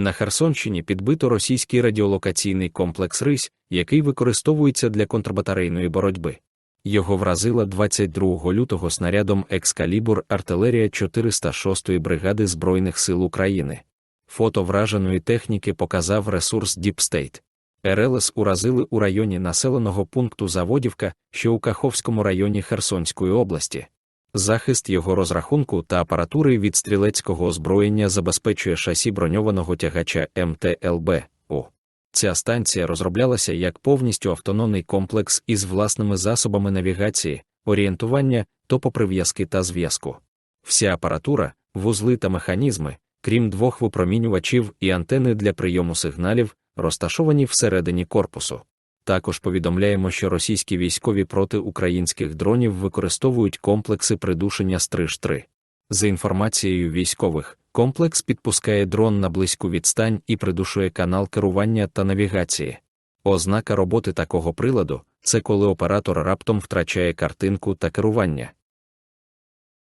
На Херсонщині підбито російський радіолокаційний комплекс Рись, який використовується для контрбатарейної боротьби. Його вразила 22 лютого снарядом Екскалібур артилерія 406-ї бригади Збройних сил України. Фото враженої техніки показав ресурс Deep State. РЛС уразили у районі населеного пункту Заводівка, що у Каховському районі Херсонської області. Захист його розрахунку та апаратури від стрілецького озброєння забезпечує шасі броньованого тягача МТЛБ. О. Ця станція розроблялася як повністю автономний комплекс із власними засобами навігації, орієнтування, топоприв'язки та зв'язку. Вся апаратура, вузли та механізми, крім двох випромінювачів і антени для прийому сигналів, розташовані всередині корпусу. Також повідомляємо, що російські військові проти українських дронів використовують комплекси придушення Стриж-3. За інформацією військових, комплекс підпускає дрон на близьку відстань і придушує канал керування та навігації. Ознака роботи такого приладу це коли оператор раптом втрачає картинку та керування.